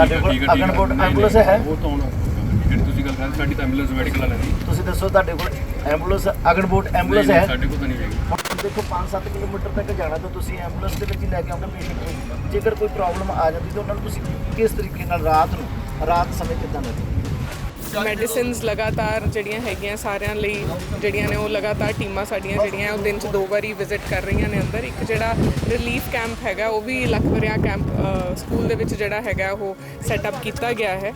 ਤੁਹਾਡੇ ਕੋਲ ਠੀਕ ਹੈ, ਠੀਕ ਹੈ। ਅਗਨਪੁਰ ਨਹੀਂ, ਐਂਬੂਲੈਂਸ ਨਹੀਂ, ਹੈ। ਉਹ ਤਾਂ ਹੁਣ ਜਿਹੜੀ ਤੁਸੀਂ ਗੱਲ ਕਰ ਰਹੇ ਸਾਡੀ ਤਾਂ ਐਂਬੂਲੈਂਸ ਮੈਡੀਕਲ ਵਾਲਿਆਂ ਦੀ। ਤੁਸੀਂ ਦੱਸੋ ਤੁਹਾਡੇ ਕੋਲ ਐਂਬੂਲੈਂਸ ਅਗਨਪੁਰ ਐਂਬੂਲੈਂਸ ਨਹੀਂ, ਹੈ? ਸਾਡੇ ਕੋਲ ਤਾਂ ਨਹੀਂ ਹੈਗੀ। ਹੁਣ ਦੇਖੋ 5-7 ਕਿਲੋਮੀਟਰ ਤੱਕ ਜਾਣਾ ਤਾਂ ਤੁਸੀਂ ਐਂਬੂਲੈਂਸ ਦੇ ਵਿੱਚ ਹੀ ਲੈ ਕੇ ਆਉਂਦੇ ਪੇਸ਼ੈਂਟ ਨੂੰ। ਜੇਕਰ ਕੋਈ ਪ੍ਰੋਬਲਮ ਆ ਜਾਂਦੀ ਤਾਂ ਉਹਨਾਂ ਨੂੰ ਤੁਸੀਂ ਕਿਸ ਤਰੀਕੇ ਨਾਲ ਰਾਤ ਨੂੰ ਰਾਤ ਸਮੇਂ ਕਿੱਦਾਂ ਕਰਦੇ ਮੈਡੀਸਿਨਸ ਲਗਾਤਾਰ ਜਿਹੜੀਆਂ ਹੈਗੀਆਂ ਸਾਰਿਆਂ ਲਈ ਜਿਹੜੀਆਂ ਨੇ, ਉਹ ਲਗਾਤਾਰ ਟੀਮਾਂ ਸਾਡੀਆਂ ਜਿਹੜੀਆਂ ਉਹ ਦਿਨ 'ਚ ਦੋ ਵਾਰੀ ਵਿਜ਼ਿਟ ਕਰ ਰਹੀਆਂ ਨੇ ਅੰਦਰ। ਇੱਕ ਜਿਹੜਾ ਰਿਲੀਫ ਕੈਂਪ ਹੈਗਾ, ਉਹ ਵੀ ਲਖਵਰਿਆ ਕੈਂਪ ਸਕੂਲ ਦੇ ਵਿੱਚ ਜਿਹੜਾ ਹੈਗਾ, ਉਹ ਸੈਟਅਪ ਕੀਤਾ ਗਿਆ ਹੈ।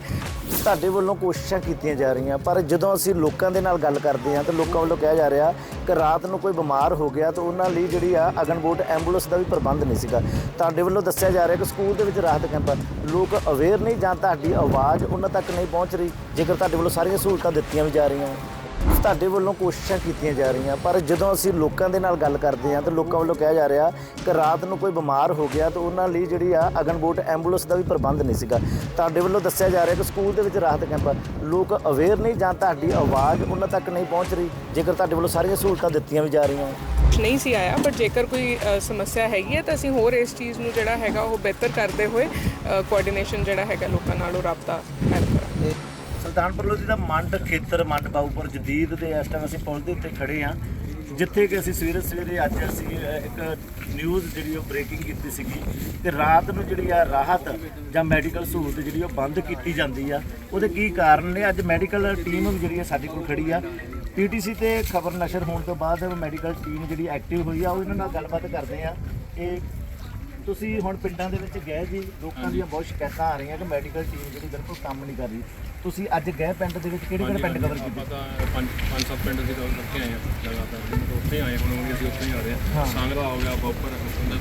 ਤੁਹਾਡੇ ਵੱਲੋਂ ਕੋਸ਼ਿਸ਼ਾਂ ਕੀਤੀਆਂ ਜਾ ਰਹੀਆਂ, ਪਰ ਜਦੋਂ ਅਸੀਂ ਲੋਕਾਂ ਦੇ ਨਾਲ ਗੱਲ ਕਰਦੇ ਹਾਂ, ਤਾਂ ਲੋਕਾਂ ਵੱਲੋਂ ਕਿਹਾ ਜਾ ਰਿਹਾ ਕਿ ਰਾਤ ਨੂੰ ਕੋਈ ਬਿਮਾਰ ਹੋ ਗਿਆ, ਤਾਂ ਉਹਨਾਂ ਲਈ ਜਿਹੜੀ ਆ ਅਗਨਬੋਟ ਐਂਬੂਲੈਂਸ ਦਾ ਵੀ ਪ੍ਰਬੰਧ ਨਹੀਂ ਸੀਗਾ। ਤੁਹਾਡੇ ਵੱਲੋਂ ਦੱਸਿਆ ਜਾ ਰਿਹਾ ਕਿ ਸਕੂਲ ਦੇ ਵਿੱਚ ਰਾਹਤ ਕੈਂਪ ਲੋਕ ਅਵੇਅਰ ਨਹੀਂ ਜਾਂ ਤੁਹਾਡੀ ਆਵਾਜ਼ ਉਹਨਾਂ ਤੱਕ ਨਹੀਂ ਪਹੁੰਚ ਰਹੀ, ਜੇਕਰ ਤੁਹਾਡੇ ਵੱਲੋਂ ਸਾਰੀਆਂ ਸਹੂਲਤਾਂ ਦਿੱਤੀਆਂ ਵੀ ਜਾ ਰਹੀਆਂ। ਤੁਹਾਡੇ ਵੱਲੋਂ ਕੋਸ਼ਿਸ਼ਾਂ ਕੀਤੀਆਂ ਜਾ ਰਹੀਆਂ, ਪਰ ਜਦੋਂ ਅਸੀਂ ਲੋਕਾਂ ਦੇ ਨਾਲ ਗੱਲ ਕਰਦੇ ਹਾਂ, ਤਾਂ ਲੋਕਾਂ ਵੱਲੋਂ ਕਿਹਾ ਜਾ ਰਿਹਾ ਕਿ ਰਾਤ ਨੂੰ ਕੋਈ ਬਿਮਾਰ ਹੋ ਗਿਆ, ਤਾਂ ਉਹਨਾਂ ਲਈ ਜਿਹੜੀ ਆ ਅਗਨਬੋਟ ਐਂਬੂਲੈਂਸ ਦਾ ਵੀ ਪ੍ਰਬੰਧ ਨਹੀਂ ਸੀਗਾ। ਤੁਹਾਡੇ ਵੱਲੋਂ ਦੱਸਿਆ ਜਾ ਰਿਹਾ ਕਿ ਸਕੂਲ ਦੇ ਵਿੱਚ ਰਾਹਤ ਕੈਂਪ ਲੋਕ ਅਵੇਅਰ ਨਹੀਂ ਜਾਂ ਤੁਹਾਡੀ ਆਵਾਜ਼ ਉਹਨਾਂ ਤੱਕ ਨਹੀਂ ਪਹੁੰਚ ਰਹੀ, ਜੇਕਰ ਤੁਹਾਡੇ ਵੱਲੋਂ ਸਾਰੀਆਂ ਸਹੂਲਤਾਂ ਦਿੱਤੀਆਂ ਵੀ ਜਾ ਰਹੀਆਂ। ਕੁਛ ਨਹੀਂ ਸੀ ਆਇਆ, ਪਰ ਜੇਕਰ ਕੋਈ ਸਮੱਸਿਆ ਹੈਗੀ ਹੈ, ਤਾਂ ਅਸੀਂ ਹੋਰ ਇਸ ਚੀਜ਼ ਨੂੰ ਜਿਹੜਾ ਹੈਗਾ ਉਹ ਬਿਹਤਰ ਕਰਦੇ ਹੋਏ ਕੋਆਰਡੀਨੇਸ਼ਨ ਜਿਹੜਾ ਹੈਗਾ ਲੋਕਾਂ ਨਾਲ ਉਹ ਰਾਬਤਾ ਕਾਇਮ ਕਰਾਂਗੇ। ਸੁਲਤਾਨਪੁਰ ਲੋਧੀ ਦਾ ਮੰਡ ਖੇਤਰ, ਮੰਡ ਬਾਊਪੁਰ ਜਦੀਦ ਦੇ ਇਸ ਟਾਈਮ ਅਸੀਂ ਪੁਲ ਦੇ ਉੱਤੇ ਖੜੇ ਆ ਜਿੱਥੇ ਕਿ ਅਸੀਂ ਸਵੇਰੇ ਸਵੇਰੇ ਅੱਜ ਅਸੀਂ ਇੱਕ ਨਿਊਜ਼ ਜਿਹੜੀ ਉਹ ਬ੍ਰੇਕਿੰਗ ਕੀਤੀ ਸੀਗੀ ਕਿ ਰਾਤ ਨੂੰ ਜਿਹੜੀ ਆ ਰਾਹਤ ਜਾਂ ਮੈਡੀਕਲ ਸਹੂਲਤ ਜਿਹੜੀ ਉਹ ਬੰਦ ਕੀਤੀ ਜਾਂਦੀ ਆ। ਉਹਦੇ ਕੀ ਕਾਰਨ ਨੇ? ਅੱਜ ਮੈਡੀਕਲ ਟੀਮ ਵੀ ਜਿਹੜੀ ਆ ਸਾਡੇ ਕੋਲ ਖੜੀ ਆ। ਪੀਟੀਸੀ ਤੇ ਖਬਰ ਨਸ਼ਰ ਹੋਣ ਤੋਂ ਬਾਅਦ ਮੈਡੀਕਲ ਟੀਮ ਜਿਹੜੀ ਐਕਟਿਵ ਹੋਈ ਆ, ਉਹ ਇਹਨਾਂ ਨਾਲ ਗੱਲਬਾਤ ਕਰਦੇ ਆ। ਇਹ ਤੁਸੀਂ ਹੁਣ ਪਿੰਡਾਂ ਦੇ ਵਿੱਚ ਗਏ ਜੀ ਲੋਕਾਂ ਦੀਆਂ ਬਹੁਤ ਸ਼ਿਕਾਇਤਾਂ ਆ ਰਹੀਆਂ ਕਿ ਮੈਡੀਕਲ ਟੀਮ ਜਿਹੜੀ ਬਿਲਕੁਲ ਕੰਮ ਨਹੀਂ ਕਰ ਰਹੀ। ਤੁਸੀਂ ਅੱਜ ਗਏ ਪਿੰਡ ਦੇ ਵਿੱਚ ਕਿਹੜੇ ਕਿਹੜੇ ਪਿੰਡ ਕਵਰ ਕੀਤੇ? ਪਤਾ ਪੰਜ ਪੰਜ ਸੱਤ ਪਿੰਡ ਅਸੀਂ ਕਵਰ ਕਰਕੇ ਆਏ ਹਾਂ ਲਗਾਤਾਰ। ਉੱਥੇ ਆਏ ਹੁਣ ਵੀ ਅਸੀਂ ਉੱਥੇ ਹੀ ਆ ਰਹੇ ਹਾਂ। ਸੰਗਰਾ ਹੋ ਗਿਆ ਬੋਪਰ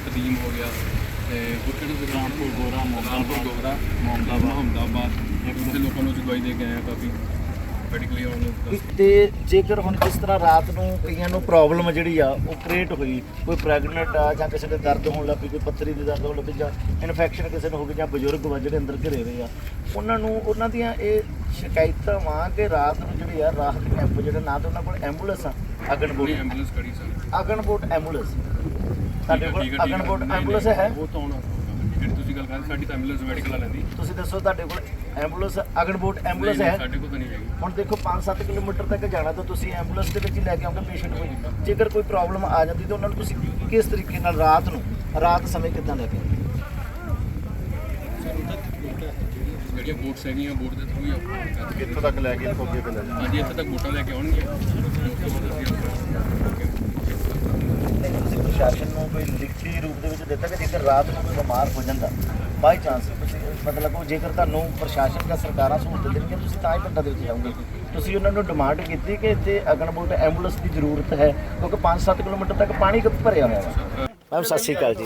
ਕਦੀਮ ਹੋ ਗਿਆ ਤੇ ਗੁਰਕਿਹੜੇ ਦੇ ਰਾਮਪੁਰ ਗੋਰਾ ਰਾਮਪੁਰ ਗੋਰਾ ਮੁਹੰਮਦਾਬਾਦ ਮੁਹੰਮਦਾਬਾਦ ਉੱਥੇ ਲੋਕਾਂ ਨੂੰ ਦਵਾਈ ਦੇ ਕੇ ਆਏ ਹਾਂ ਕਾਫੀ। ਮੈਡੀਕਲੀ ਉਹਨਾਂ ਤੇ ਜੇਕਰ ਹੁਣ ਜਿਸ ਤਰ੍ਹਾਂ ਰਾਤ ਨੂੰ ਕਈਆਂ ਨੂੰ ਪ੍ਰੋਬਲਮ ਜਿਹੜੀ ਆ ਉਹ ਕ੍ਰੀਏਟ ਹੋਈ ਕੋਈ ਪ੍ਰੈਗਨੈਂਟ ਆ ਜਾਂ ਕਿਸੇ ਦੇ ਦਰਦ ਹੋਣ ਲੱਗ ਪਈ ਕੋਈ ਪੱਥਰੀ ਦੀ ਦਰਦ ਹੋਣ ਲੱਗ ਪਈ ਜਾਂ ਇਨਫੈਕਸ਼ਨ ਕਿਸੇ ਨੂੰ ਹੋ ਗਈ ਜਾਂ ਬਜ਼ੁਰਗ ਵਾ ਜਿਹੜੇ ਅੰਦਰ ਘਿਰੇ ਹੋਏ ਆ ਉਹਨਾਂ ਨੂੰ ਉਹਨਾਂ ਦੀਆਂ ਇਹ ਸ਼ਿਕਾਇਤਾਂ ਵਾਂ ਕਿ ਰਾਤ ਨੂੰ ਜਿਹੜੀ ਆ ਰਾਹਤ ਕੈਂਪ ਜਿਹੜੇ ਨਾ ਤਾਂ ਉਹਨਾਂ ਕੋਲ ਐਂਬੂਲੈਂਸ ਆ ਅਗਨਬੋਟ ਐਂਬੂਲੈਂਸ ਖੜੀ ਸਰ ਅਗਨਬੋਟ ਐਂਬੂਲੈਂਸ ਤੁਹਾਡੇ ਕੋਲ। ਅਗਨਬੋਟ ਐਂਬੂਲੈਂਸ ਹੈ। ਉਹ ਤਾਂ ਹੁਣ ਜਿਹੜੀ ਤੁਸੀਂ ਗੱਲ ਕਰ ਰਹੇ ਸਾਡੀ ਤਾਂ ਐਂਬੂਲੈਂਸ ਮੈਡੀਕਲ ਵਾਲਿਆਂ ਦੀ। ਤੁਸੀਂ ਦੱਸੋ ਤੁਹਾਡੇ ਕੋਲ ਐਂਬੂਲੈਂਸ ਅਗਨਬੋਟ ਐਂਬੂਲੈਂਸ ਹੈ। ਸਾਡੇ ਕੋਲ ਤਾਂ ਨਹੀਂ ਹੈਗੀ। ਹੁਣ ਦੇਖੋ 5-7 ਕਿਲੋਮੀਟਰ ਤੱਕ ਜਾਣਾ ਤਾਂ ਤੁਸੀਂ ਐਂਬੂਲੈਂਸ ਦੇ ਵਿੱਚ ਹੀ ਲੈ ਕੇ ਆਉਂਦੇ ਪੇਸ਼ੈਂਟ ਨੂੰ ਜੇਕਰ ਕੋਈ ਪ੍ਰੋਬਲਮ ਆ ਜਾਂਦੀ ਤਾਂ ਉਹਨਾਂ ਨੂੰ ਤੁਸੀਂ ਕਿਸ ਤਰੀਕੇ ਨਾਲ ਰਾਤ ਨੂੰ ਰਾਤ ਸਮੇਂ ਕਿੱਦਾਂ ਲੈ ਕੇ ਆਉਂਦੇ? ਜਿਹੜੀਆਂ ਬੋਟਸ ਹੈਗੀਆਂ ਬੋਟ ਦੇ ਥਰੂ ਹੀ ਆਪਾਂ ਕਿੱਥੋਂ ਤੱਕ ਲੈ ਕੇ ਫੋਗੇ ਤੇ ਲੈ ਹਾਂਜੀ ਇੱਥੇ ਤੱਕ ਬੋਟਾਂ ਲੈ ਕੇ ਆਉਣਗੀਆਂ। ਪ੍ਰਸ਼ਾਸਨ ਨੂੰ ਕੋਈ ਲਿਖਤੀ ਰੂਪ ਦੇ ਵਿੱਚ ਦਿੱਤਾ ਕਿ ਜੇਕਰ ਰਾਤ ਨੂੰ ਕੋਈ ਬਿਮਾਰ ਹੋ ਜਾਂਦਾ ਬਾਈ ਚਾਂਸ ਮਤਲਬ ਉਹ ਜੇਕਰ ਤੁਹਾਨੂੰ ਪ੍ਰਸ਼ਾਸਨ ਜਾਂ ਸਰਕਾਰਾਂ ਸਹੂਲਤ ਦੇਣਗੀਆਂ, ਤੁਸੀਂ ਤਾਂ ਹੀ ਪਿੰਡਾਂ ਦੇ ਵਿੱਚ ਜਾਓਗੇ। ਤੁਸੀਂ ਉਹਨਾਂ ਨੂੰ ਡਿਮਾਂਡ ਕੀਤੀ ਕਿ ਇੱਥੇ ਅਗਨਬੋਟ ਐਂਬੂਲੈਂਸ ਦੀ ਜ਼ਰੂਰਤ ਹੈ, ਕਿਉਂਕਿ 5-7 ਕਿਲੋਮੀਟਰ ਤੱਕ ਪਾਣੀ ਕ- ਭਰਿਆ ਹੋਇਆ ਹੈ ਮੈਮ ਸਤਿ ਸ਼੍ਰੀ ਅਕਾਲ ਜੀ।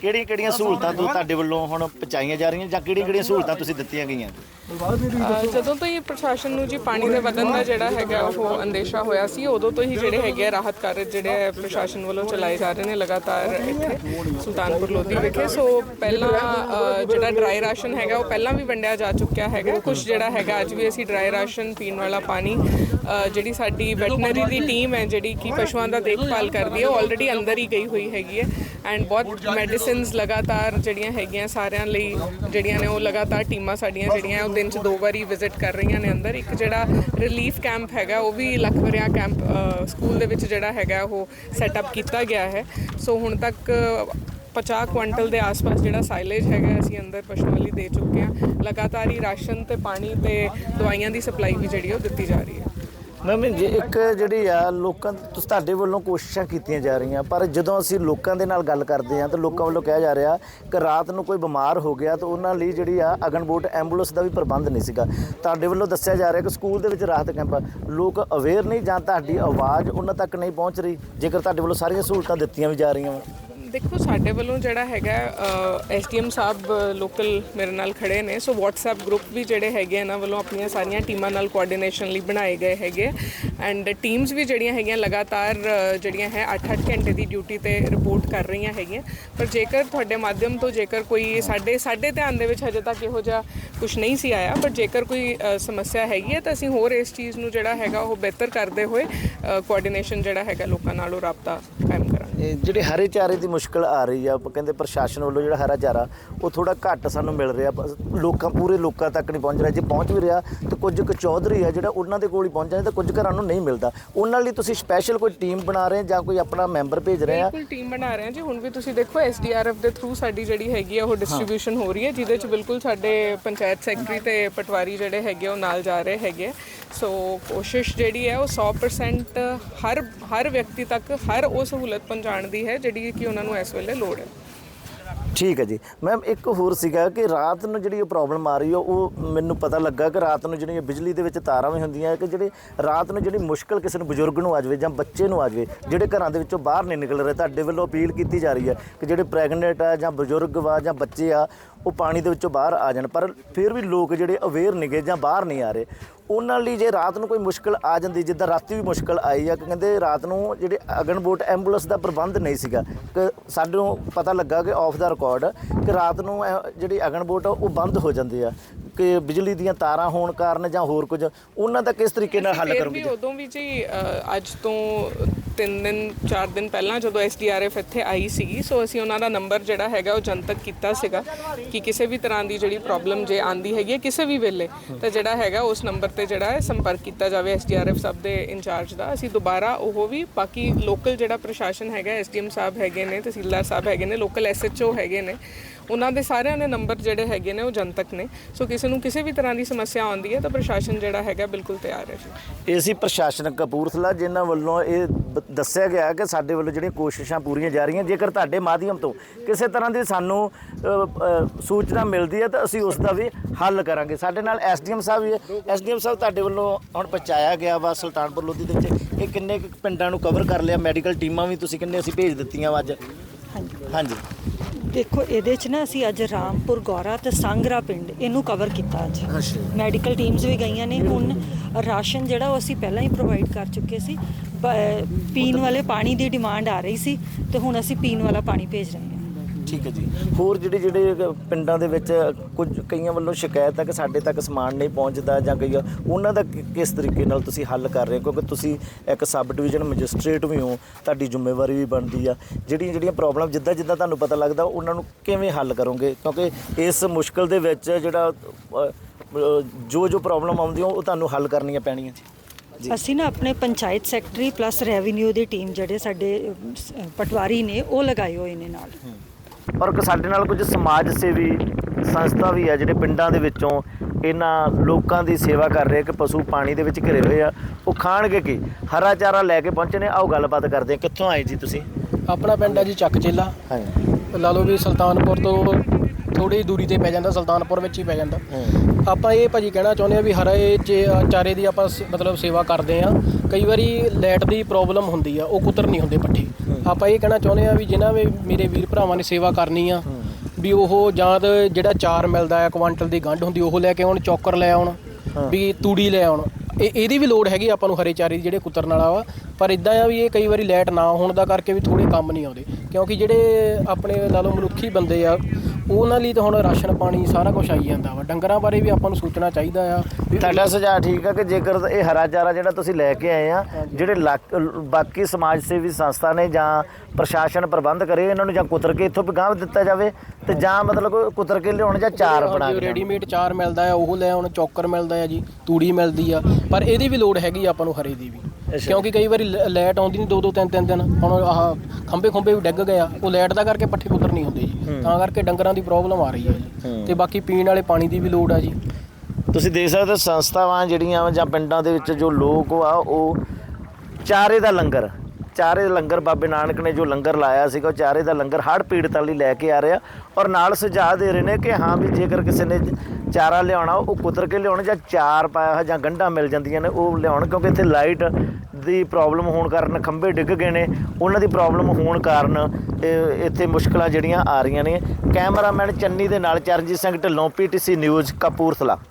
ਕਿਹੜੀਆਂ ਕਿਹੜੀਆਂ ਸਹੂਲਤਾਂ ਤੋਂ ਤੁਹਾਡੇ ਵੱਲੋਂ ਹੁਣ ਪਹੁੰਚਾਈਆਂ ਜਾ ਰਹੀਆਂ ਜਾਂ ਕਿਹੜੀਆਂ ਕਿਹੜੀਆਂ ਸਹੂਲਤਾਂ ਤੁਸੀਂ ਦਿੱਤੀਆਂ ਗਈਆਂ? ਅ, ਜਦੋਂ ਤੋਂ ਹੀ ਪ੍ਰਸ਼ਾਸਨ ਨੂੰ ਜੀ ਪਾਣੀ ਦੇ ਵਧਣ ਦਾ ਜਿਹੜਾ ਹੈਗਾ ਉਹ ਅੰਦੇਸ਼ਾ ਹੋਇਆ ਸੀ ਉਦੋਂ ਤੋਂ ਹੀ ਜਿਹੜੇ ਹੈਗੇ ਆ ਰਾਹਤ ਕਾਰਜ ਜਿਹੜੇ ਆ ਪ੍ਰਸ਼ਾਸਨ ਵੱਲੋਂ ਚਲਾਏ ਜਾ ਰਹੇ ਨੇ ਲਗਾਤਾਰ ਇੱਥੇ ਸੁਲਤਾਨਪੁਰ ਲੋਧੀ ਵਿਖੇ। ਸੋ ਪਹਿਲਾਂ ਅ, ਜਿਹੜਾ ਡਰਾਈ ਰਾਸ਼ਨ ਹੈਗਾ ਉਹ ਪਹਿਲਾਂ ਵੀ ਵੰਡਿਆ ਜਾ ਚੁੱਕਿਆ ਹੈਗਾ। ਕੁਝ ਜਿਹੜਾ ਹੈਗਾ ਅੱਜ ਵੀ ਅਸੀਂ ਡਰਾਈ ਰਾਸ਼ਨ ਪੀਣ ਵਾਲਾ ਪਾਣੀ ਅ, ਜਿਹੜੀ ਸਾਡੀ ਵੈਟਨਰੀ ਦੀ ਟੀਮ ਹੈ ਜਿਹੜੀ ਕਿ ਪਸ਼ੂਆਂ ਦਾ ਦੇਖਭਾਲ ਕਰਦੀ ਹੈ ਉਹ ਆਲਰੇਡੀ ਅੰਦਰ ਹੀ ਗਈ ਹੋਈ ਹੈਗੀ ਹੈ। ਐਂਡ ਬਹੁਤ ਮੈਡੀਸਿਨਸ ਲਗਾਤਾਰ ਜਿਹੜੀਆਂ ਹੈਗੀਆਂ ਸਾਰਿਆਂ ਲਈ ਜਿਹੜੀਆਂ ਨੇ ਉਹ ਲਗਾਤਾਰ ਟੀਮਾਂ ਸਾਡੀਆਂ ਜਿਹੜੀਆਂ ਉਹ ਦਿਨ 'ਚ ਦੋ ਵਾਰੀ ਵਿਜ਼ਿਟ ਕਰ ਰਹੀਆਂ ਨੇ ਅੰਦਰ। ਇੱਕ ਜਿਹੜਾ ਰਿਲੀਫ ਕੈਂਪ ਹੈਗਾ ਉਹ ਵੀ ਲਖਵਰਿਆ ਕੈਂਪ ਸਕੂਲ ਦੇ ਵਿੱਚ ਜਿਹੜਾ ਹੈਗਾ ਉਹ ਸੈਟਅਪ ਕੀਤਾ ਗਿਆ ਹੈ। ਸੋ ਹੁਣ ਤੱਕ 50 ਕੁਇੰਟਲ ਦੇ ਆਸ-ਪਾਸ ਜਿਹੜਾ ਸਾਈਲੇਜ ਹੈਗਾ ਅਸੀਂ ਅੰਦਰ ਪਸ਼ੂਆਂ ਲਈ ਦੇ ਚੁੱਕੇ ਹਾਂ। ਲਗਾਤਾਰ ਹੀ ਰਾਸ਼ਨ ਤੇ ਪਾਣੀ ਤੇ ਦਵਾਈਆਂ ਦੀ ਸਪਲਾਈ ਵੀ ਜਿਹੜੀ ਉਹ ਦਿੱਤੀ ਜਾ ਰਹੀ ਹੈ। ਮੈਮ ਜੇ ਇੱਕ ਜਿਹੜੀ ਆ, ਲੋਕਾਂ ਤੁਸੀਂ ਤੁਹਾਡੇ ਵੱਲੋਂ ਕੋਸ਼ਿਸ਼ਾਂ ਕੀਤੀਆਂ ਜਾ ਰਹੀਆਂ, ਪਰ ਜਦੋਂ ਅਸੀਂ ਲੋਕਾਂ ਦੇ ਨਾਲ ਗੱਲ ਕਰਦੇ ਹਾਂ, ਤਾਂ ਲੋਕਾਂ ਵੱਲੋਂ ਕਿਹਾ ਜਾ ਰਿਹਾ ਕਿ ਰਾਤ ਨੂੰ ਕੋਈ ਬਿਮਾਰ ਹੋ ਗਿਆ, ਤਾਂ ਉਹਨਾਂ ਲਈ ਜਿਹੜੀ ਆ ਅਗਨਬੋਟ ਐਂਬੂਲੈਂਸ ਦਾ ਵੀ ਪ੍ਰਬੰਧ ਨਹੀਂ ਸੀਗਾ। ਤੁਹਾਡੇ ਵੱਲੋਂ ਦੱਸਿਆ ਜਾ ਰਿਹਾ ਕਿ ਸਕੂਲ ਦੇ ਵਿੱਚ ਰਾਹਤ ਕੈਂਪ ਲੋਕ ਅਵੇਅਰ ਨਹੀਂ ਜਾਂ ਤੁਹਾਡੀ ਆਵਾਜ਼ ਉਹਨਾਂ ਤੱਕ ਨਹੀਂ ਪਹੁੰਚ ਰਹੀ, ਜੇਕਰ ਤੁਹਾਡੇ ਵੱਲੋਂ ਸਾਰੀਆਂ ਸਹੂਲਤਾਂ ਦਿੱਤੀਆਂ ਵੀ ਜਾ ਰਹੀਆਂ ਵਾ। ਦੇਖੋ, ਸਾਡੇ ਵੱਲੋਂ ਜਿਹੜਾ ਹੈਗਾ ਐਸਡੀਐਮ ਸਾਹਿਬ ਲੋਕਲ ਮੇਰੇ ਨਾਲ ਖੜੇ ਨੇ। ਸੋ WhatsApp ਗਰੁੱਪ ਵੀ ਜਿਹੜੇ ਹੈਗੇ ਇਹਨਾਂ ਵੱਲੋਂ ਆਪਣੀਆਂ ਸਾਰੀਆਂ ਟੀਮਾਂ ਨਾਲ ਕੋਆਰਡੀਨੇਸ਼ਨ ਲਈ ਬਣਾਏ ਗਏ ਹੈਗੇ ਐਂਡ ਟੀਮਸ ਵੀ ਜਿਹੜੀਆਂ ਹੈਗੀਆਂ, ਲਗਾਤਾਰ ਜਿਹੜੀਆਂ ਹੈ 8-8 ਘੰਟੇ ਦੀ ਡਿਊਟੀ ਤੇ ਰਿਪੋਰਟ ਕਰ ਰਹੀਆਂ ਹੈਗੀਆਂ। ਪਰ ਜੇਕਰ ਤੁਹਾਡੇ ਮਾਧਿਅਮ ਤੋਂ ਜੇਕਰ ਕੋਈ ਸਾਡੇ ਸਾਡੇ ਧਿਆਨ ਦੇ ਵਿੱਚ ਹਜੇ ਤੱਕ ਇਹੋ ਜਿਹਾ ਕੁਝ ਨਹੀਂ ਸੀ ਆਇਆ। ਪਰ ਜੇਕਰ ਕੋਈ ਸਮੱਸਿਆ ਹੈਗੀ ਹੈ, ਤਾਂ ਅਸੀਂ ਹੋਰ ਇਸ ਚੀਜ਼ ਨੂੰ ਜਿਹੜਾ ਹੈਗਾ, ਉਹ ਬਿਹਤਰ ਕਰਦੇ ਹੋਏ ਕੋਆਰਡੀਨੇਸ਼ਨ ਜਿਹੜਾ ਹੈਗਾ, ਲੋਕਾਂ ਨਾਲ ਉਹ ਰਾਬਤਾ ਕਾਇਮ ਜਿਹੜੇ ਹਰੇ ਚਾਰੇ ਦੀ ਮੁਸ਼ਕਲ ਆ ਰਹੀ ਆ ਕਹਿੰਦੇ ਪ੍ਰਸ਼ਾਸਨ ਵੱਲੋਂ ਜਿਹੜਾ ਹਰਾ ਚਾਰਾ, ਉਹ ਥੋੜਾ ਘੱਟ ਸਾਨੂੰ ਮਿਲ ਰਿਹਾ ਲੋਕਾਂ, ਪੂਰੇ ਲੋਕਾਂ ਤੱਕ ਨਹੀਂ ਪਹੁੰਚ ਰਿਹਾ। ਜੇ ਪਹੁੰਚ ਵੀ ਰਿਹਾ, ਤੇ ਕੁਝ ਕੁ ਚੌਧਰੀ ਆ ਜਿਹੜਾ ਉਹਨਾਂ ਦੇ ਕੋਲ ਹੀ ਪਹੁੰਚ ਜਾਂਦਾ, ਤਾਂ ਕੁਝ ਘਰਾਂ ਨੂੰ ਨਹੀਂ ਮਿਲਦਾ। ਉਹਨਾਂ ਲਈ ਤੁਸੀਂ ਸਪੈਸ਼ਲ ਕੋਈ ਟੀਮ ਬਣਾ ਰਹੇ ਜਾਂ ਕੋਈ ਆਪਣਾ ਮੈਂਬਰ ਭੇਜ ਰਹੇ ਆ? ਬਿਲਕੁਲ ਟੀਮ ਬਣਾ ਰਹੇ ਹਾਂ ਜੀ। ਹੁਣ ਵੀ ਤੁਸੀਂ ਦੇਖੋ ਐਸਡੀਆਰਐਫ ਦੇ ਥਰੂ ਸਾਡੀ ਜਿਹੜੀ ਹੈਗੀ ਆ, ਉਹ ਡਿਸਟ੍ਰੀਬਿਊਸ਼ਨ ਹੋ ਰਹੀ ਹੈ, ਜਿਹਦੇ ਚ ਬਿਲਕੁਲ ਸਾਡੇ ਪੰਚਾਇਤ ਸੈਕਟਰੀ ਤੇ ਪਟਵਾਰੀ ਜਿਹੜੇ ਹੈਗੇ ਉਹ ਨਾਲ ਜਾ ਰਹੇ ਹੈਗੇ ਸੋ ਕੋਸ਼ਿਸ਼ ਜਿਹੜੀ ਹੈ, ਉਹ 100% ਹਰ ਹਰ ਵਿਅਕਤੀ ਤੱਕ, ਹਰ ਉਹ ਸਹੂਲਤ ਪਹੁੰਚਾਉਣ ਦੀ ਹੈ, ਜਿਹੜੀ ਕਿ ਉਹਨਾਂ ਨੂੰ ਇਸ ਵੇਲੇ ਲੋੜ ਹੈ। ਠੀਕ ਹੈ ਜੀ। ਮੈਮ, ਇੱਕ ਹੋਰ ਸੀਗਾ ਕਿ ਰਾਤ ਨੂੰ ਜਿਹੜੀ ਇਹ ਪ੍ਰੋਬਲਮ ਆ ਰਹੀ ਹੈ ਉਹ ਮੈਨੂੰ ਪਤਾ ਲੱਗਾ ਕਿ ਰਾਤ ਨੂੰ ਜਿਹੜੀਆਂ ਬਿਜਲੀ ਦੇ ਵਿੱਚ ਤਾਰਾਂ ਵੀ ਹੁੰਦੀਆਂ ਕਿ ਜਿਹੜੇ ਰਾਤ ਨੂੰ ਜਿਹੜੀ ਮੁਸ਼ਕਲ ਕਿਸੇ ਨੂੰ ਬਜ਼ੁਰਗ ਨੂੰ ਆ ਜਾਵੇ ਜਾਂ ਬੱਚੇ ਨੂੰ ਆ ਜਾਵੇ, ਜਿਹੜੇ ਘਰਾਂ ਦੇ ਵਿੱਚੋਂ ਬਾਹਰ ਨਹੀਂ ਨਿਕਲ ਰਹੇ, ਤੁਹਾਡੇ ਵੱਲੋਂ ਅਪੀਲ ਕੀਤੀ ਜਾ ਰਹੀ ਹੈ ਕਿ ਜਿਹੜੇ ਪ੍ਰੈਗਨੈਂਟ ਆ ਜਾਂ ਬਜ਼ੁਰਗ ਵਾ ਜਾਂ ਬੱਚੇ ਆ, ਉਹ ਪਾਣੀ ਦੇ ਵਿੱਚੋਂ ਬਾਹਰ ਆ ਜਾਣ। ਪਰ ਫਿਰ ਵੀ ਲੋਕ ਜਿਹੜੇ ਅਵੇਅਰ ਨੇਗੇ ਜਾਂ ਬਾਹਰ ਨਹੀਂ ਆ ਰਹੇ ਉਹਨਾਂ ਲਈ ਜੇ ਰਾਤ ਨੂੰ ਕੋਈ ਮੁਸ਼ਕਲ ਆ ਜਾਂਦੀ, ਜਿੱਦਾਂ ਰਾਤੀ ਵੀ ਮੁਸ਼ਕਲ ਆਈ ਆ, ਕਿ ਕਹਿੰਦੇ ਰਾਤ ਨੂੰ ਜਿਹੜੇ ਅਗਨਬੋਟ ਐਂਬੂਲੈਂਸ ਦਾ ਪ੍ਰਬੰਧ ਨਹੀਂ ਸੀਗਾ, ਕਿ ਸਾਨੂੰ ਪਤਾ ਲੱਗਾ ਕਿ ਆਫ ਦਾ ਰਿਕਾਰਡ ਕਿ ਰਾਤ ਨੂੰ ਇਹ ਜਿਹੜੀ ਅਗਨਬੋਟ ਆ, ਉਹ ਬੰਦ ਹੋ ਜਾਂਦੀ ਆ। ਕਿ ਬਿਜਲੀ ਦੀਆਂ ਤਾਰਾਂ ਹੋਣ ਕਾਰਨ ਜਾਂ ਹੋਰ ਕੁਝ ਉਹਨਾਂ ਦਾ ਕਿਸ ਤਰੀਕੇ ਨਾਲ ਹੱਲ ਫਿਰ ਕਰੋਗੇ ਵੀ ਉਦੋਂ ਵੀ ਜੀ ਅ, ਅੱਜ ਤੋਂ 3 ਦਿਨ 4 ਦਿਨ ਪਹਿਲਾਂ ਜਦੋਂ ਐਸਡੀਆਰਐਫ ਇੱਥੇ ਆਈ ਸੀਗੀ ਸੋ ਅਸੀਂ ਉਹਨਾਂ ਦਾ ਨੰਬਰ ਜਿਹੜਾ ਹੈਗਾ ਉਹ ਜਨਤਕ ਕੀਤਾ ਸੀਗਾ ਕਿ ਕਿਸੇ ਵੀ ਤਰ੍ਹਾਂ ਦੀ ਜਿਹੜੀ ਪ੍ਰੋਬਲਮ ਜੇ ਆਂਦੀ ਹੈਗੀ ਹੈ ਕਿਸੇ ਵੀ ਵੇਲੇ ਤਾਂ ਜਿਹੜਾ ਹੈਗਾ ਉਸ ਨੰਬਰ ਤੇ ਜਿਹੜਾ ਹੈ ਸੰਪਰਕ ਕੀਤਾ ਜਾਵੇ ਐਸਡੀਆਰਐਫ ਸਭ ਦੇ ਇੰਚਾਰਜ ਦਾ। ਅਸੀਂ ਦੁਬਾਰਾ ਉਹ ਵੀ ਬਾਕੀ ਲੋਕਲ ਜਿਹੜਾ ਪ੍ਰਸ਼ਾਸਨ ਹੈਗਾ ਐਸਡੀਐਮ ਸਾਹਿਬ ਹੈਗੇ ਨੇ ਤਹਿਸੀਲਦਾਰ ਸਾਹਿਬ ਹੈਗੇ ਨੇ ਲੋਕਲ ਐਸਐਚਓ ਹੈਗੇ ਨੇ ਉਹਨਾਂ ਦੇ ਸਾਰਿਆਂ ਦੇ ਨੰਬਰ ਜਿਹੜੇ ਹੈਗੇ ਨੇ ਉਹ ਜਨਤਕ ਨੇ। ਸੋ ਕਿਸੇ ਨੂੰ ਕਿਸੇ ਵੀ ਤਰ੍ਹਾਂ ਦੀ ਸਮੱਸਿਆ ਆਉਂਦੀ ਹੈ ਤਾਂ ਪ੍ਰਸ਼ਾਸਨ ਜਿਹੜਾ ਹੈਗਾ ਬਿਲਕੁਲ ਤਿਆਰ ਹੈ ਜੀ। ਇਹ ਸੀ ਪ੍ਰਸ਼ਾਸਨ ਕਪੂਰਥਲਾ ਜਿਨ੍ਹਾਂ ਵੱਲੋਂ ਇਹ ਦੱਸਿਆ ਗਿਆ ਕਿ ਸਾਡੇ ਵੱਲੋਂ ਜਿਹੜੀਆਂ ਕੋਸ਼ਿਸ਼ਾਂ ਪੂਰੀਆਂ ਜਾ ਰਹੀਆਂ ਜੇਕਰ ਤੁਹਾਡੇ ਮਾਧਿਅਮ ਤੋਂ ਕਿਸੇ ਤਰ੍ਹਾਂ ਦੀ ਸਾਨੂੰ ਸੂਚਨਾ ਮਿਲਦੀ ਹੈ ਤਾਂ ਅਸੀਂ ਉਸ ਦਾ ਵੀ ਹੱਲ ਕਰਾਂਗੇ। ਸਾਡੇ ਨਾਲ ਐਸਡੀਐਮ ਸਾਹਿਬ ਵੀ ਹੈ। ਐਸਡੀਐਮ ਸਾਹਿਬ ਤੁਹਾਡੇ ਵੱਲੋਂ ਹੁਣ ਪਹੁੰਚਾਇਆ ਗਿਆ ਵਾ ਸੁਲਤਾਨਪੁਰ ਲੋਧੀ ਦੇ ਵਿੱਚ। ਇਹ ਕਿੰਨੇ ਕੁ ਪਿੰਡਾਂ ਨੂੰ ਕਵਰ ਕਰ ਲਿਆ? ਮੈਡੀਕਲ ਟੀਮਾਂ ਵੀ ਤੁਸੀਂ ਕਿੰਨੇ ਅਸੀਂ ਭੇਜ ਦਿੱਤੀਆਂ ਵਾ ਅੱਜ? ਹਾਂਜੀ। ਦੇਖੋ ਇਹਦੇ ਚ ਨਾ ਅਸੀਂ ਅੱਜ ਰਾਮਪੁਰ ਗੌਰਾ ਤੇ ਸੰਗਰਾ ਪਿੰਡ ਇਹਨੂੰ ਕਵਰ ਕੀਤਾ ਅੱਜ। ਅੱਛਾ। ਮੈਡੀਕਲ ਟੀਮਸ ਵੀ ਗਈਆਂ ਨੇ। ਹੁਣ ਰਾਸ਼ਨ ਜਿਹੜਾ ਉਹ ਅਸੀਂ ਪਹਿਲਾਂ ਹੀ ਪ੍ਰੋਵਾਈਡ ਕਰ ਚੁੱਕੇ ਸੀ। ਬ- ਪੀਣ ਵਾਲੇ ਪਾਣੀ ਦੀ ਡਿਮਾਂਡ ਆ ਰਹੀ ਸੀ ਤੇ ਹੁਣ ਅਸੀਂ ਪੀਣ ਵਾਲਾ ਪਾਣੀ ਭੇਜ ਰਹੇ ਹਾਂ। ਠੀਕ ਹੈ ਜੀ। ਹੋਰ ਜਿਹੜੇ ਜਿਹੜੇ ਪਿੰਡਾਂ ਦੇ ਵਿੱਚ ਕੁਝ ਕਈਆਂ ਵੱਲੋਂ ਸ਼ਿਕਾਇਤ ਹੈ ਕਿ ਸਾਡੇ ਤੱਕ ਸਮਾਨ ਨਹੀਂ ਪਹੁੰਚਦਾ ਜਾਂ ਕਈ ਉਹਨਾਂ ਦਾ ਕਿ- ਕਿਸ ਤਰੀਕੇ ਨਾਲ ਤੁਸੀਂ ਹੱਲ ਕਰ ਰਹੇ ਹੋ? ਕਿਉਂਕਿ ਤੁਸੀਂ ਇੱਕ ਸਬ ਡਿਵੀਜ਼ਨ ਮੈਜਿਸਟ੍ਰੇਟ ਵੀ ਹੋ ਤੁਹਾਡੀ ਜ਼ਿੰਮੇਵਾਰੀ ਵੀ ਬਣਦੀ ਆ। ਜਿਹੜੀਆਂ ਜਿਹੜੀਆਂ ਪ੍ਰੋਬਲਮ ਜਿੱਦਾਂ ਜਿੱਦਾਂ ਤੁਹਾਨੂੰ ਪਤਾ ਲੱਗਦਾ ਉਹਨਾਂ ਨੂੰ ਕਿਵੇਂ ਹੱਲ ਕਰੋਗੇ? ਕਿਉਂਕਿ ਇਸ ਮੁਸ਼ਕਲ ਦੇ ਵਿੱਚ ਜਿਹੜਾ ਅ, ਅ, ਜੋ ਜੋ ਪ੍ਰੋਬਲਮ ਆਉਂਦੀਆਂ ਉਹ ਤੁਹਾਨੂੰ ਹੱਲ ਕਰਨੀਆਂ ਪੈਣੀਆਂ ਜੀ। ਅਸੀਂ ਨਾ ਆਪਣੇ ਪੰਚਾਇਤ ਸੈਕਟਰੀ ਪਲੱਸ ਰੈਵਨਿਊ ਦੀ ਟੀਮ ਜਿਹੜੇ ਸਾਡੇ ਅਮ, ਸ- ਪਟਵਾਰੀ ਨੇ ਉਹ ਲਗਾਏ ਹੋਏ ਨੇ ਨਾਲ। ਇੱਕ ਸਾਡੇ ਨਾਲ ਕੁਝ ਸਮਾਜ ਸੇਵੀ ਸੰਸਥਾ ਵੀ ਆ ਜਿਹੜੇ ਪਿੰਡਾਂ ਦੇ ਵਿੱਚੋਂ ਇਹਨਾਂ ਲੋਕਾਂ ਦੀ ਸੇਵਾ ਕਰ ਰਹੇ ਕਿ ਪਸ਼ੂ ਪਾਣੀ ਦੇ ਵਿੱਚ ਘਿਰੇ ਹੋਏ ਆ। ਉਹ ਖਾਣਗੇ ਕੀ? ਹਰਾ ਚਾਰਾ ਲੈ ਕੇ ਪਹੁੰਚੇ ਨੇ। ਆਓ ਗੱਲਬਾਤ ਕਰਦੇ ਆ ਕਿੱਥੋਂ ਆਏ ਜੀ ਤੁਸੀਂ? ਆਪਣਾ ਪਿੰਡ ਹੈ ਜੀ ਚੱਕ ਚੇਲਾ। ਹਾਂਜੀ। ਲਾ ਲਓ ਵੀ ਸੁਲਤਾਨਪੁਰ ਤੋਂ ਥੋੜੀ ਦੂਰੀ ਤੇ ਪੈ ਜਾਂਦਾ ਸੁਲਤਾਨਪੁਰ ਵਿੱਚ ਹੀ ਪੈ ਜਾਂਦਾ। ਆਪਾਂ ਇਹ ਭਾਜੀ ਕਹਿਣਾ ਚਾਹੁੰਦੇ ਆ ਵੀ ਹਰੇ ਚੇ- ਚਾਰੇ ਦੀ ਆਪਾਂ ਮਤਲਬ ਸੇਵਾ ਕਰਦੇ ਆ ਕਈ ਵਾਰੀ ਲਾਈਟ ਦੀ ਪ੍ਰੋਬਲਮ ਹੁੰਦੀ ਆ ਉਹ ਕੁਤਰ ਨਹੀਂ ਹੁੰਦੇ ਪੱਠੇ। ਆਪਾਂ ਇਹ ਕਹਿਣਾ ਚਾਹੁੰਦੇ ਆ ਵੀ ਜਿਨ੍ਹਾਂ ਵੀ ਮੇਰੇ ਵੀਰ ਭਰਾਵਾਂ ਨੇ ਸੇਵਾ ਕਰਨੀ ਆ ਵੀ ਉਹ ਜਾਂ ਤਾਂ ਜਿਹੜਾ ਚਾਰ ਮਿਲਦਾ ਆ ਕੁਆਂਟਲ ਦੀ ਗੰਢ ਹੁੰਦੀ ਉਹ ਲੈ ਕੇ ਆਉਣ ਚੌਕਰ ਲੈ ਆਉਣ ਵੀ ਤੂੜੀ ਲੈ ਆਉਣ। ਇਹ ਇਹਦੀ ਵੀ ਲੋੜ ਹੈਗੀ ਆਪਾਂ ਨੂੰ ਹਰੇ ਚਾਰੇ ਦੀ ਜਿਹੜੇ ਕੁਤਰਨ ਵਾਲਾ ਵਾ ਪਰ ਇਦਾਂ ਆ ਵੀ ਇਹ ਕਈ ਵਾਰੀ ਲਾਈਟ ਨਾ ਹੋਣ ਦਾ ਕਰਕੇ ਵੀ ਥੋੜੇ ਕੰਮ ਨਹੀਂ ਆਉਂਦੇ। ਕਿਉਂਕਿ ਜਿਹੜੇ ਆਪਣੇ ਲਾ ਲਓ ਮਨੁੱਖੀ ਬੰਦੇ ਆ ਉਹਨਾਂ ਲਈ ਤਾਂ ਹੁਣ ਰਾਸ਼ਨ ਪਾਣੀ ਸਾਰਾ ਕੁਝ ਆਈ ਜਾਂਦਾ ਵਾ। ਡੰਗਰਾਂ ਬਾਰੇ ਵੀ ਆਪਾਂ ਨੂੰ ਸੋਚਣਾ ਚਾਹੀਦਾ ਆ। ਵੀ ਤੁਹਾਡਾ ਸੁਝਾਅ ਠੀਕ ਆ ਕਿ ਜੇਕਰ ਇਹ ਹਰਾ ਚਾਰਾ ਜਿਹੜਾ ਤੁਸੀਂ ਲੈ ਕੇ ਆਏ ਆ ਜਿਹੜੇ ਲੱਕ- ਬਾਕੀ ਸਮਾਜ ਸੇਵੀ ਸੰਸਥਾ ਨੇ ਜਾਂ ਪ੍ਰਸ਼ਾਸਨ ਪ੍ਰਬੰਧ ਕਰੇ ਇਹਨਾਂ ਨੂੰ ਜਾਂ ਕੁਤਰ ਕੇ ਇੱਥੋਂ ਗਾਂਵ ਦਿੱਤਾ ਜਾਵੇ ਤੇ ਜਾਂ ਮਤਲਬ ਕੁਤਰ ਕੇ ਲਿਆਉਣ ਜਾਂ ਚਾਰ ਬਣਾ ਕੇ ਰੈਡੀਮੇਡ ਚਾਰ ਮਿਲਦਾ ਆ ਉਹ ਲੈ ਆਉਣ ਚੌਕਰ ਮਿਲਦਾ ਆ ਜੀ ਤੂੜੀ ਮਿਲਦੀ ਆ। ਪਰ ਇਹਦੀ ਵੀ ਲੋੜ ਹੈਗੀ ਆ ਆਪਾਂ ਨੂੰ ਹਰੇ ਦੀ ਵੀ। ਕਿਉਂਕਿ ਕਈ ਵਾਰੀ ਲ- ਲਾਈਟ ਆਉਂਦੀ ਨਹੀਂ ਦੋ ਦੋ ਤਿੰਨ ਤਿੰਨ ਦਿਨ। ਹੁਣ ਆਹ ਖੰਬੇ ਖੰਬੇ ਵੀ ਡਿੱਗ ਗਏ ਆ ਉਹ ਲਾਈਟ ਦਾ ਕਰਕੇ ਪੱਠੇ ਕੁਤਰ ਨਹੀਂ ਹੁੰਦੇ ਜੀ। ਤਾਂ ਕਰਕੇ ਡੰਗਰਾਂ ਦੀ ਪ੍ਰੋਬਲਮ ਆ ਰਹੀ ਹੈ ਜੀ। ਤੇ ਬਾਕੀ ਪੀਣ ਵਾਲੇ ਪਾਣੀ ਦੀ ਵੀ ਲੋੜ ਆ ਜੀ। ਤੁਸੀਂ ਦੇਖ ਸਕਦੇ ਹੋ ਸੰਸਥਾਵਾਂ ਜਿਹੜੀਆਂ ਵਾ ਜਾਂ ਪਿੰਡਾਂ ਦੇ ਵਿੱਚ ਜੋ ਲੋਕ ਆ ਉਹ ਚਾਰੇ ਦਾ ਲੰਗਰ ਚਾਰੇ ਦਾ ਲੰਗਰ ਬਾਬੇ ਨਾਨਕ ਨੇ ਜੋ ਲੰਗਰ ਲਾਇਆ ਸੀਗਾ ਉਹ ਚਾਰੇ ਦਾ ਲੰਗਰ ਹੜ੍ਹ ਪੀੜਤਾਂ ਲਈ ਲੈ ਕੇ ਆ ਰਿਹਾ ਔਰ ਨਾਲ ਸੁਝਾਅ ਦੇ ਰਹੇ ਨੇ ਕਿ ਹਾਂ ਵੀ ਜੇਕਰ ਕਿਸੇ ਨੇ ਚਾਰਾ ਲਿਆਉਣਾ, ਉਹ ਕੁਤਰ ਕੇ ਲਿਆਉਣ ਜਾਂ ਚਾਰ ਪਾਇਆ ਹੋਇਆ ਜਾਂ ਗੰਢਾਂ ਮਿਲ ਜਾਂਦੀਆਂ ਨੇ, ਉਹ ਲਿਆਉਣ ਕਿਉਂਕਿ ਇੱਥੇ ਲਾਈਟ ਦੀ ਪ੍ਰੋਬਲਮ ਹੋਣ ਕਾਰਨ ਖੰਭੇ ਡਿੱਗ ਗਏ ਨੇ, ਉਹਨਾਂ ਦੀ ਪ੍ਰੋਬਲਮ ਹੋਣ ਕਾਰਨ ਇੱਥੇ ਮੁਸ਼ਕਲਾਂ ਜਿਹੜੀਆਂ ਆ ਰਹੀਆਂ ਨੇ। ਕੈਮਰਾਮੈਨ ਚੰਨੀ ਦੇ ਨਾਲ ਚਰਨਜੀਤ ਸਿੰਘ ਢਿੱਲੋਂ ਪੀਟੀਸੀ ਨਿਊਜ਼, ਕਪੂਰਥਲਾ।